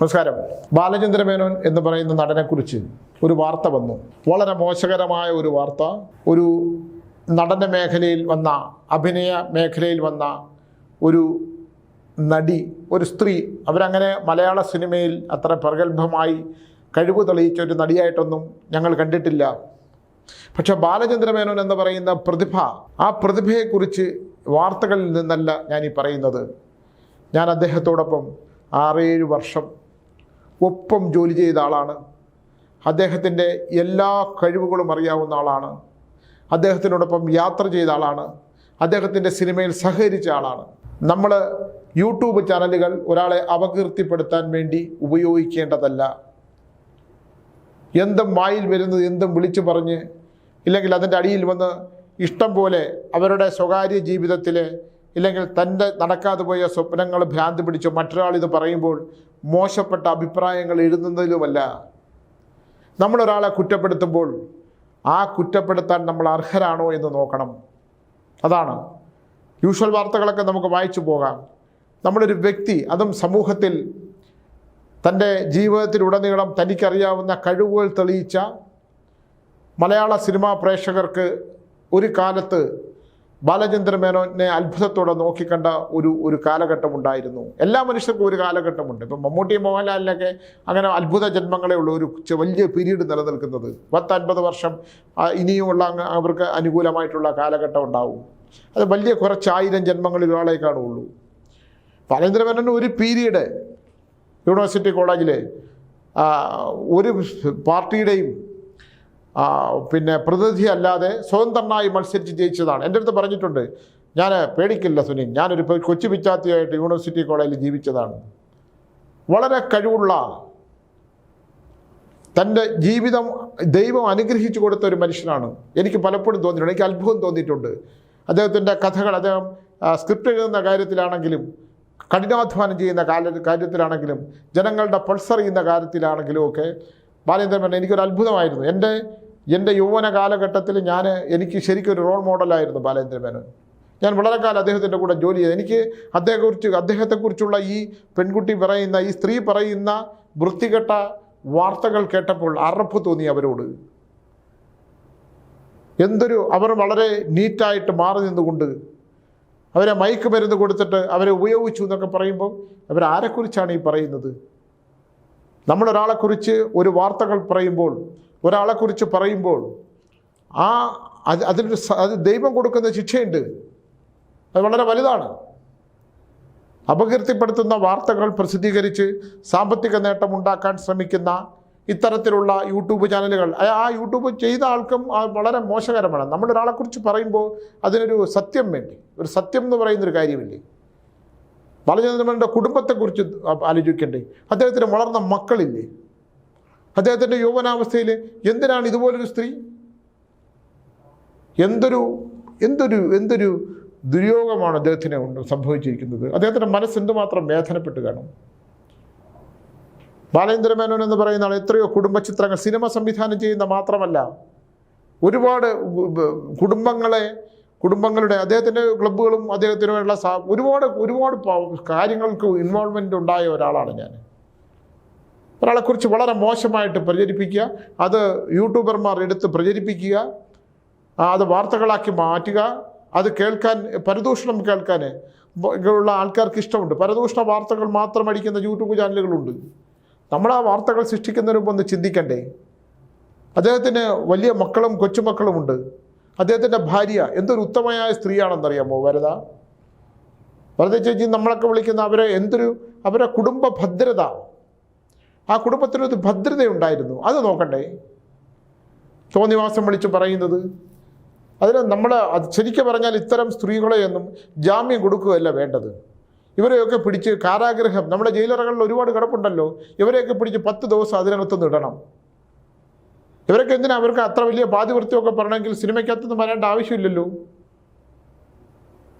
നമസ്കാരം. ബാലചന്ദ്ര മേനോൻ എന്ന് പറയുന്ന നടനെക്കുറിച്ച് ഒരു വാർത്ത വന്നു. വളരെ മോശകരമായ ഒരു വാർത്ത. ഒരു നടന മേഖലയിൽ വന്ന അഭിനയ മേഖലയിൽ വന്ന ഒരു നടി ഒരു സ്ത്രീ അവരങ്ങനെ മലയാള സിനിമയിൽ അത്ര പ്രഗത്ഭമായി കഴിവ് തെളിയിച്ച ഒരു നടിയായിട്ടൊന്നും ഞങ്ങൾ കണ്ടിട്ടില്ല. പക്ഷെ ബാലചന്ദ്ര മേനോൻ എന്ന് പറയുന്ന പ്രതിഭ ആ പ്രതിഭയെക്കുറിച്ച് വാർത്തകളിൽ നിന്നല്ല ഞാൻ ഈ പറയുന്നത്. ഞാൻ അദ്ദേഹത്തോടൊപ്പം ആറേഴ് വർഷം ഒപ്പം ജോലി ചെയ്ത ആളാണ്. അദ്ദേഹത്തിന്റെ എല്ലാ കഴിവുകളും അറിയാവുന്ന ആളാണ്. അദ്ദേഹത്തിനോടൊപ്പം യാത്ര ചെയ്ത ആളാണ്. അദ്ദേഹത്തിന്റെ സിനിമയിൽ സഹകരിച്ച ആളാണ്. നമ്മൾ യൂട്യൂബ് ചാനലുകൾ ഒരാളെ അപകീർത്തിപ്പെടുത്താൻ വേണ്ടി ഉപയോഗിക്കേണ്ടതല്ല. എന്തും വായിൽ വരുന്നത് എന്തും വിളിച്ചു പറഞ്ഞ് ഇല്ലെങ്കിൽ അതിന്റെ അടിയിൽ വന്ന് ഇഷ്ടം പോലെ അവരുടെ സ്വകാര്യ ജീവിതത്തിലെ ഇല്ലെങ്കിൽ തന്റെ നടക്കാതെ പോയ സ്വപ്നങ്ങൾ ഭ്രാന്തി പിടിച്ചോ മറ്റൊരാൾ ഇത് പറയുമ്പോൾ മോശപ്പെട്ട അഭിപ്രായങ്ങൾ എഴുതുന്നതിലുമല്ല. നമ്മളൊരാളെ കുറ്റപ്പെടുത്തുമ്പോൾ ആ കുറ്റപ്പെടുത്താൻ നമ്മൾ അർഹരാണോ എന്ന് നോക്കണം. അതാണ്. യൂഷ്വൽ വാർത്തകളൊക്കെ നമുക്ക് വായിച്ചു പോകാം. നമ്മളൊരു വ്യക്തി അതും സമൂഹത്തിൽ തന്റെ ജീവിതത്തിലുടനീളം തനിക്കറിയാവുന്ന കഴിവുകൾ തെളിയിച്ച മലയാള സിനിമാ പ്രേക്ഷകർക്ക് ഒരു കാലത്ത് ബാലചന്ദ്ര മേനോനെ അത്ഭുതത്തോടെ നോക്കിക്കണ്ട ഒരു ഒരു കാലഘട്ടം ഉണ്ടായിരുന്നു. എല്ലാ മനുഷ്യർക്കും ഒരു കാലഘട്ടമുണ്ട്. ഇപ്പം മമ്മൂട്ടി മോഹൻലാലിനൊക്കെ അങ്ങനെ അത്ഭുത ജന്മങ്ങളെ ഉള്ള ഒരു വലിയ പീരീഡ് നിലനിൽക്കുന്നത്. പത്തൻപത് വർഷം ഇനിയുമുള്ള അവർക്ക് അനുകൂലമായിട്ടുള്ള കാലഘട്ടം ഉണ്ടാവും. അത് വലിയ കുറച്ചായിരം ജന്മങ്ങളിൽ ഒരാളെ കാണുള്ളൂ ബാലചന്ദ്ര മേനോന് ഒരു പീരീഡ് യൂണിവേഴ്സിറ്റി കോളേജിൽ ഒരു പാർട്ടിയുടെയും പിന്നെ പ്രതിനിധി അല്ലാതെ സ്വതന്ത്രനായി മത്സരിച്ച് ജയിച്ചതാണ്. എന്റെ അടുത്ത് പറഞ്ഞിട്ടുണ്ട് ഞാൻ പേടിക്കില്ല സുനിൽ ഞാനൊരു കൊച്ചു പിച്ചാത്തിയായിട്ട് യൂണിവേഴ്സിറ്റി കോളേജിൽ ജീവിച്ചതാണ്. വളരെ കഴിവുള്ള തന്റെ ജീവിതം ദൈവം അനുഗ്രഹിച്ചു കൊടുത്ത ഒരു മനുഷ്യനാണ്. എനിക്ക് പലപ്പോഴും തോന്നിയിട്ടുണ്ട് എനിക്ക് അത്ഭുതം തോന്നിയിട്ടുണ്ട്. അദ്ദേഹത്തിന്റെ കഥകൾ അദ്ദേഹം സ്ക്രിപ്റ്റ് എഴുതുന്ന കാര്യത്തിലാണെങ്കിലും കഠിനാധ്വാനം ചെയ്യുന്ന കാല കാര്യത്തിലാണെങ്കിലും ജനങ്ങളുടെ പൾസറിയുന്ന കാര്യത്തിലാണെങ്കിലും ഒക്കെ ബാലേന്ദ്രൻ പറഞ്ഞ എനിക്കൊരു അത്ഭുതമായിരുന്നു. എന്റെ എന്റെ യൗവന കാലഘട്ടത്തിൽ ഞാൻ എനിക്ക് ശരിക്കും ഒരു റോൾ മോഡലായിരുന്നു ബാലേന്ദ്ര മേനോൻ. ഞാൻ വളരെ കാലം അദ്ദേഹത്തിന്റെ കൂടെ ജോലി ചെയ്തു. എനിക്ക് അദ്ദേഹത്തെക്കുറിച്ച് അദ്ദേഹത്തെക്കുറിച്ചുള്ള ഈ പെൺകുട്ടി പറയുന്ന ഈ സ്ത്രീ പറയുന്ന വൃത്തികെട്ട വാർത്തകൾ കേട്ടപ്പോൾ അറപ്പ് തോന്നി അവരോട്. എന്തൊരു അവർ വളരെ നീറ്റായിട്ട് മാറി നിന്നുകൊണ്ട് അവരെ മയക്ക് മരുന്ന് കൊടുത്തിട്ട് അവരെ ഉപയോഗിച്ചു എന്നൊക്കെ പറയുമ്പോൾ അവരാരെക്കുറിച്ചാണ് ഈ പറയുന്നത്? നമ്മളൊരാളെക്കുറിച്ച് ഒരു വാർത്തകൾ പറയുമ്പോൾ ഒരാളെക്കുറിച്ച് പറയുമ്പോൾ ആ അത് അതിനൊരു അത് ദൈവം കൊടുക്കുന്ന ശിക്ഷയുണ്ട്. അത് വളരെ വലുതാണ്. അപകീർത്തിപ്പെടുത്തുന്ന വാർത്തകൾ പ്രസിദ്ധീകരിച്ച് സാമ്പത്തിക നേട്ടം ഉണ്ടാക്കാൻ ശ്രമിക്കുന്ന ഇത്തരത്തിലുള്ള യൂട്യൂബ് ചാനലുകൾ. ആ- യൂട്യൂബ് ചെയ്ത ആൾക്കും വളരെ മോശകരമാണ്. നമ്മൾ ഒരാളെക്കുറിച്ച് പറയുമ്പോൾ അതിനൊരു സത്യം വേണ്ടി ഒരു സത്യം എന്ന് പറയുന്നൊരു കാര്യമില്ലേ ബാലചന്ദ്രമേനോന്റെ കുടുംബത്തെക്കുറിച്ച് ആലോചിക്കണ്ടേ? അദ്ദേഹത്തിന് വളർന്ന മക്കളില്ലേ? അദ്ദേഹത്തിന്റെ യൗവനാവസ്ഥയിൽ എന്തിനാണ് ഇതുപോലൊരു സ്ത്രീ? എന്തൊരു എന്തൊരു എന്തൊരു ദുര്യോഗമാണ് അദ്ദേഹത്തിന് ഉണ്ട് സംഭവിച്ചിരിക്കുന്നത്. അദ്ദേഹത്തിന്റെ മനസ്സ് എന്തുമാത്രം വേദനപ്പെട്ട് കാണും? ബാലേന്ദ്രമേനോൻ എന്ന് പറയുന്ന ആൾ എത്രയോ കുടുംബ ചിത്രങ്ങൾ സിനിമ സംവിധാനം ചെയ്യുന്ന മാത്രമല്ല ഒരുപാട് കുടുംബങ്ങളെ കുടുംബങ്ങളുടെ അദ്ദേഹത്തിന്റെ ക്ലബ്ബുകളും അദ്ദേഹത്തിനുള്ള ഒരുപാട് ഒരുപാട് കാര്യങ്ങൾക്ക് ഇൻവോൾവ്മെന്റ് ഉണ്ടായ ഒരാളാണ് ഞാൻ ഒരാളെക്കുറിച്ച് വളരെ മോശമായിട്ട് പ്രചരിപ്പിക്കുക അത് യൂട്യൂബർമാർ എടുത്ത് പ്രചരിപ്പിക്കുക അത് വാർത്തകളാക്കി മാറ്റുക അത് കേൾക്കാൻ പരദൂഷണം കേൾക്കാൻ ഉള്ള ആൾക്കാർക്ക് ഇഷ്ടമുണ്ട്. പരദൂഷണ വാർത്തകൾ മാത്രം അടിക്കുന്ന യൂട്യൂബ് ചാനലുകളുണ്ട്. നമ്മൾ ആ വാർത്തകൾ സൃഷ്ടിക്കുന്നതിന് മുമ്പ് ഒന്ന് ചിന്തിക്കണ്ടേ? അദ്ദേഹത്തിന് വലിയ മക്കളും കൊച്ചുമക്കളുമുണ്ട് അദ്ദേഹത്തിന്റെ ഭാര്യ എന്തൊരു ഉത്തമയായ സ്ത്രീയാണെന്നറിയാമോ വരത വരത ചേച്ചി നമ്മളൊക്കെ വിളിക്കുന്ന അവരെ എന്തൊരു അവരെ കുടുംബ ഭദ്രത ആ കുടുംബത്തിനൊരു ഭദ്രതയുണ്ടായിരുന്നു. അത് നോക്കണ്ടേ? തോന്നിവാസം വിളിച്ച് പറയുന്നത്. അതിന് നമ്മൾ ശരിക്കും പറഞ്ഞാൽ ഇത്തരം സ്ത്രീകളെയൊന്നും ജാമ്യം കൊടുക്കുകയല്ല വേണ്ടത്. ഇവരെയൊക്കെ പിടിച്ച് കാരാഗ്രഹം നമ്മുടെ ജയിലറകളിൽ ഒരുപാട് കിടപ്പുണ്ടല്ലോ. ഇവരെയൊക്കെ പിടിച്ച് പത്ത് ദിവസം അതിനകത്തുനിന്ന് ഇടണം. ഇവരൊക്കെ എന്തിനാ അവർക്ക് അത്ര വലിയ പാതിവൃത്തിയൊക്കെ പറയണമെങ്കിൽ സിനിമയ്ക്കകത്തൊന്നും വരേണ്ട ആവശ്യമില്ലല്ലോ?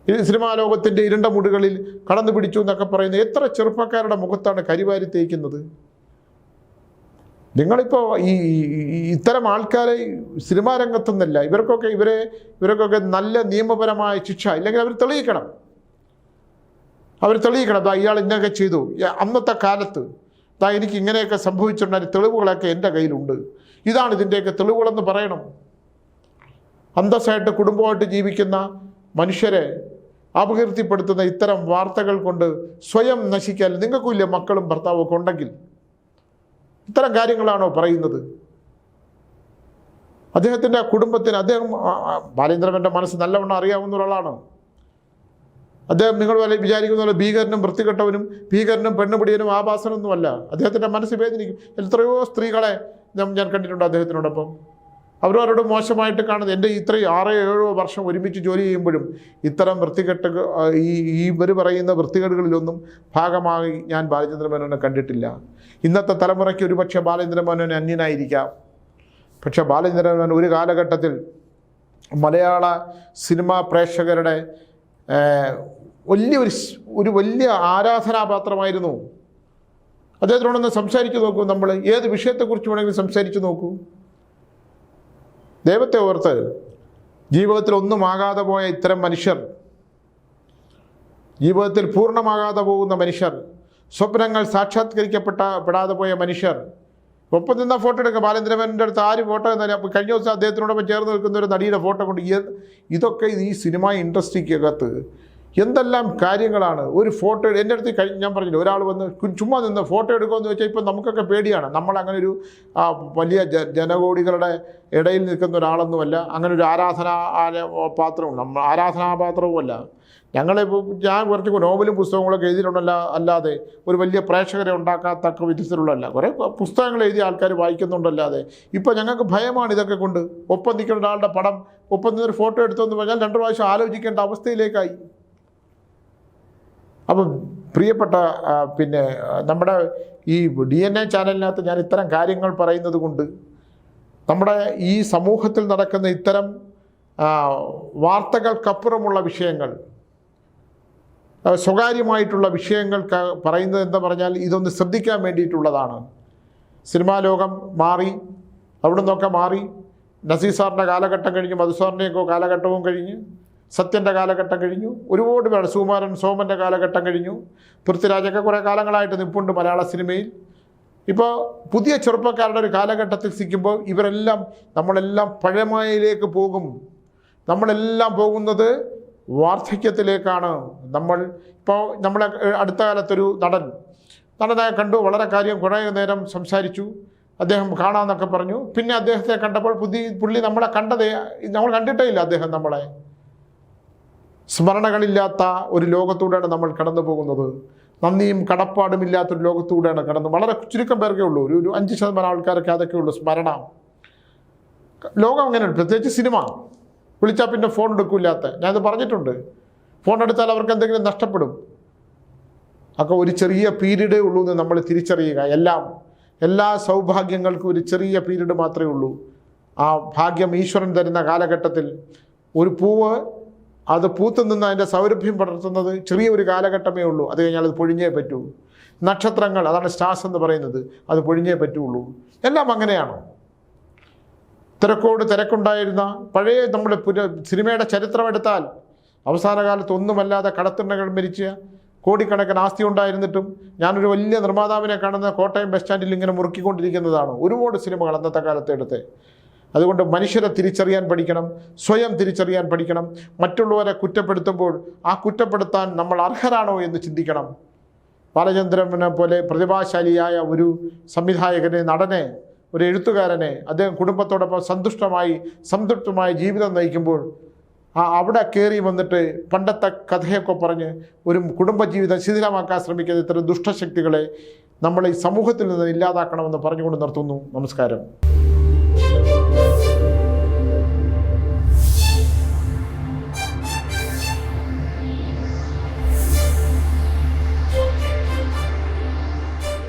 ഈ സിനിമാ ലോകത്തിന്റെ ഇരുണ്ട മുടുകളിൽ കടന്നു പിടിച്ചു എന്നൊക്കെ പറയുന്ന എത്ര ചെറുപ്പക്കാരുടെ മുഖത്താണ് കരിവാരി തേക്കുന്നത്? നിങ്ങളിപ്പോൾ ഈ ഇത്തരം ആൾക്കാരെ സിനിമാ രംഗത്തുനിന്നല്ല ഇവർക്കൊക്കെ ഇവരെ ഇവർക്കൊക്കെ നല്ല നിയമപരമായ ശിക്ഷ. ഇല്ലെങ്കിൽ അവർ തെളിയിക്കണം. അവർ തെളിയിക്കണം. അതാ ഇയാൾ ഇന്നൊക്കെ ചെയ്തു. അന്നത്തെ കാലത്ത് അതാ എനിക്ക് ഇങ്ങനെയൊക്കെ സംഭവിച്ചിട്ടുണ്ടെങ്കിൽ തെളിവുകളൊക്കെ എന്റെ കയ്യിലുണ്ട്. ഇതാണ് ഇതിന്റെയൊക്കെ തെളിവുകളെന്ന് പറയണം. അന്തസ്സായിട്ട് കുടുംബമായിട്ട് ജീവിക്കുന്ന മനുഷ്യരെ അപകീർത്തിപ്പെടുത്തുന്ന ഇത്തരം വാർത്തകൾ കൊണ്ട് സ്വയം നശിക്കാൻ നിങ്ങൾക്കും ഇല്ല മക്കളും ഭർത്താവും ഒക്കെ ഉണ്ടെങ്കിൽ ഇത്തരം കാര്യങ്ങളാണോ പറയുന്നത്? അദ്ദേഹത്തിന്റെ കുടുംബത്തിന് അദ്ദേഹം ബാലേന്ദ്രന്റെ മനസ്സ് നല്ലവണ്ണം അറിയാവുന്ന ഒരാളാണ്? അദ്ദേഹം നിങ്ങൾ വല്ല വിചാരിക്കുന്ന പോലെ ഭീകരനും വൃത്തികെട്ടവനും ഭീകരനും പെണ്ണുപിടിയനും ആഭാസനൊന്നുമല്ല. അദ്ദേഹത്തിന്റെ മനസ്സ് വേദനിക്കും. എത്രയോ സ്ത്രീകളെ ഞാൻ കണ്ടിട്ടുണ്ട് അദ്ദേഹത്തിനോടൊപ്പം. അവരവരോട് മോശമായിട്ട് കാണുന്നത്. എന്റെ ഇത്രയും ആറോ ഏഴോ വർഷം ഒരുമിച്ച് ജോലി ചെയ്യുമ്പോഴും ഇത്തരം വൃത്തികെട്ട് ഈ ഇവർ പറയുന്ന വൃത്തികേടുകളിലൊന്നും ഭാഗമായി ഞാൻ ബാലചന്ദ്ര മേനോനെ കണ്ടിട്ടില്ല. ഇന്നത്തെ തലമുറയ്ക്ക് ഒരുപക്ഷെ ബാലചന്ദ്ര മേനോൻ അന്യനായിരിക്കാം. പക്ഷെ ബാലചന്ദ്ര മേനോൻ ഒരു കാലഘട്ടത്തിൽ മലയാള സിനിമാ പ്രേക്ഷകരുടെ വലിയ വലിയൊരു ഒരു വലിയ ആരാധനാപാത്രമായിരുന്നു. അദ്ദേഹത്തിനോടൊന്ന് സംസാരിച്ചു നോക്കൂ നമ്മൾ. ഏത് വിഷയത്തെക്കുറിച്ച് വേണമെങ്കിലും സംസാരിച്ചു നോക്കൂ. ദൈവത്തെ ഓർത്ത് ജീവിതത്തിൽ ഒന്നുമാകാതെ പോയ ഇത്തരം മനുഷ്യർ ജീവിതത്തിൽ പൂർണമാകാതെ പോകുന്ന മനുഷ്യർ സ്വപ്നങ്ങൾ സാക്ഷാത്കരിക്കപ്പെട്ട പെടാതെ പോയ മനുഷ്യർ ഒപ്പം നിന്ന ഫോട്ടോ എടുക്കുക. ബാലേന്ദ്രമേനന്റെ അടുത്ത് ആര് ഫോട്ടോ എന്നാലും കഴിഞ്ഞ ദിവസം അദ്ദേഹത്തിനോടൊപ്പം ചേർന്ന് നിൽക്കുന്ന ഒരു നടിയുടെ ഫോട്ടോ കൊണ്ട് ഇതൊക്കെ ഈ സിനിമ ഇൻഡസ്ട്രിക്കകത്ത് എന്തെല്ലാം കാര്യങ്ങളാണ്? ഒരു ഫോട്ടോ എന്റെ അടുത്ത് കഴിഞ്ഞ് ഞാൻ പറഞ്ഞില്ല ഒരാൾ വന്ന് ചുമ്മാ നിന്ന് ഫോട്ടോ എടുക്കുമെന്ന് വെച്ചാൽ ഇപ്പം നമുക്കൊക്കെ പേടിയാണ്. നമ്മൾ അങ്ങനെ ഒരു വലിയ ജനകോടികളുടെ ഇടയിൽ നിൽക്കുന്ന ഒരാളൊന്നുമല്ല. അങ്ങനെ ഒരു ആരാധനാ പാത്രവും നമ്മൾ ആരാധനാപാത്രവുമല്ല ഞങ്ങളിപ്പോൾ ഞാൻ കുറച്ച് നോവലും പുസ്തകങ്ങളൊക്കെ എഴുതിയിട്ടുണ്ടല്ല അല്ലാതെ ഒരു വലിയ പ്രേക്ഷകരെ ഉണ്ടാക്കാത്തക്ക വിധത്തിലുള്ളതല്ല. കുറേ പുസ്തകങ്ങൾ എഴുതിയ ആൾക്കാർ വായിക്കുന്നുണ്ടല്ലാതെ. ഇപ്പോൾ ഞങ്ങൾക്ക് ഭയമാണ് ഇതൊക്കെ കൊണ്ട്. ഒപ്പം നിൽക്കുന്ന ഒരാളുടെ പടം ഒപ്പം നിന്നൊരു ഫോട്ടോ എടുത്തെന്ന് പറഞ്ഞാൽ രണ്ട് പ്രാവശ്യം ആലോചിക്കേണ്ട അവസ്ഥയിലേക്കായി. അപ്പം പ്രിയപ്പെട്ട പിന്നെ നമ്മുടെ ഈ ഡി എൻ എ ചാനലിനകത്ത് ഞാൻ ഇത്തരം കാര്യങ്ങൾ പറയുന്നത് കൊണ്ട് നമ്മുടെ ഈ സമൂഹത്തിൽ നടക്കുന്ന ഇത്തരം വാർത്തകൾക്കപ്പുറമുള്ള വിഷയങ്ങൾ സ്വകാര്യമായിട്ടുള്ള വിഷയങ്ങൾ പറയുന്നത് എന്താ പറഞ്ഞാൽ ഇതൊന്ന് ശ്രദ്ധിക്കാൻ വേണ്ടിയിട്ടുള്ളതാണ്. സിനിമാ ലോകം മാറി അവിടെ നിന്നൊക്കെ മാറി. നസീർ സാറിന്റെ കാലഘട്ടം കഴിഞ്ഞ് മധുസാറിന്റെയൊക്കെ കാലഘട്ടവും കഴിഞ്ഞ് സത്യന്റെ കാലഘട്ടം കഴിഞ്ഞു. ഒരുപാട് പേർ സുകുമാരൻ സോമന്റെ കാലഘട്ടം കഴിഞ്ഞു. പൃഥ്വിരാജൊക്കെ കുറേ കാലങ്ങളായിട്ട് നിൽപ്പുണ്ട് മലയാള സിനിമയിൽ. ഇപ്പോൾ പുതിയ ചെറുപ്പക്കാരുടെ ഒരു കാലഘട്ടത്തിൽ സിക്കുമ്പോൾ ഇവരെല്ലാം നമ്മളെല്ലാം പഴമയിലേക്ക് പോകും. നമ്മളെല്ലാം പോകുന്നത് വാർദ്ധക്യത്തിലേക്കാണ്. നമ്മൾ ഇപ്പോൾ നമ്മളെ അടുത്ത കാലത്തൊരു നടൻ. നടനെ കണ്ടു വളരെ കാര്യം കുറേ നേരം സംസാരിച്ചു. അദ്ദേഹം കാണാമെന്നൊക്കെ പറഞ്ഞു. പിന്നെ അദ്ദേഹത്തെ കണ്ടപ്പോൾ പുതിയ പുള്ളി നമ്മളെ കണ്ടതേ നമ്മൾ കണ്ടിട്ടേ ഇല്ല അദ്ദേഹം നമ്മളെ. സ്മരണകളില്ലാത്ത ഒരു ലോകത്തൂടെയാണ് നമ്മൾ കടന്നു പോകുന്നത്. നന്ദിയും കടപ്പാടും ഇല്ലാത്തൊരു ലോകത്തൂടെയാണ് കടന്നു. വളരെ ചുരുക്കം പേർക്കേ ഉള്ളൂ. ഒരു ഒരു അഞ്ച് ശതമാനം ആൾക്കാരൊക്കെ അതൊക്കെ ഉള്ളൂ. സ്മരണ. ലോകം അങ്ങനെയുണ്ട് പ്രത്യേകിച്ച് സിനിമ. വിളിച്ചാൽ പിന്നെ ഫോൺ എടുക്കില്ലാത്ത. ഞാനത് പറഞ്ഞിട്ടുണ്ട്. ഫോൺ എടുത്താൽ അവർക്ക് എന്തെങ്കിലും നഷ്ടപ്പെടും. ഒക്കെ ഒരു ചെറിയ പീരീഡേ ഉള്ളൂ എന്ന് നമ്മൾ തിരിച്ചറിയുക. എല്ലാം എല്ലാ സൗഭാഗ്യങ്ങൾക്കും ഒരു ചെറിയ പീരീഡ് മാത്രമേ ഉള്ളൂ. ആ ഭാഗ്യം ഈശ്വരൻ തരുന്ന കാലഘട്ടത്തിൽ ഒരു പൂവ് അത് പൂത്തു നിന്ന് അതിന്റെ സൗരഭ്യം പടർത്തുന്നത് ചെറിയൊരു കാലഘട്ടമേ ഉള്ളൂ. അത് കഴിഞ്ഞാൽ അത് പൊഴിഞ്ഞേ പറ്റൂ. നക്ഷത്രങ്ങൾ അതാണ് സ്റ്റാർസ് എന്ന് പറയുന്നത് അത് പൊഴിഞ്ഞേ പറ്റുള്ളൂ. എല്ലാം അങ്ങനെയാണോ? തിരക്കോട് തിരക്കുണ്ടായിരുന്ന പഴയ നമ്മുടെ പുര സിനിമയുടെ ചരിത്രം എടുത്താൽ അവസാന കാലത്ത് ഒന്നുമല്ലാതെ കടത്തിണ്ണകൾ മരിച്ച കോടിക്കണക്കിന് ആസ്തി ഉണ്ടായിരുന്നിട്ടും ഞാനൊരു വലിയ നിർമ്മാതാവിനെ കാണുന്ന കോട്ടയം ബസ് സ്റ്റാൻഡിൽ ഇങ്ങനെ മുറുക്കിക്കൊണ്ടിരിക്കുന്നതാണ് ഒരുപാട് സിനിമകൾ അന്നത്തെ കാലത്തെ എടുത്ത്. അതുകൊണ്ട് മനുഷ്യരെ തിരിച്ചറിയാൻ പഠിക്കണം സ്വയം തിരിച്ചറിയാൻ പഠിക്കണം. മറ്റുള്ളവരെ കുറ്റപ്പെടുത്തുമ്പോൾ ആ കുറ്റപ്പെടുത്താൻ നമ്മൾ അർഹരാണോ എന്ന് ചിന്തിക്കണം. ബാലചന്ദ്രനെ പോലെ പ്രതിഭാശാലിയായ ഒരു സംവിധായകനെ നടനെ ഒരു എഴുത്തുകാരനെ അദ്ദേഹം കുടുംബത്തോടൊപ്പം സന്തുഷ്ടമായി സംതൃപ്തമായ ജീവിതം നയിക്കുമ്പോൾ ആ അവിടെ കയറി വന്നിട്ട് പണ്ടത്തെ കഥയൊക്കെ പറഞ്ഞ് ഒരു കുടുംബജീവിതം ശിഥിലമാക്കാൻ ശ്രമിക്കുന്ന ഇത്തരം ദുഷ്ടശക്തികളെ നമ്മൾ ഈ സമൂഹത്തിൽ നിന്ന് ഇല്ലാതാക്കണമെന്ന് പറഞ്ഞുകൊണ്ട് നിർത്തുന്നു. നമസ്കാരം.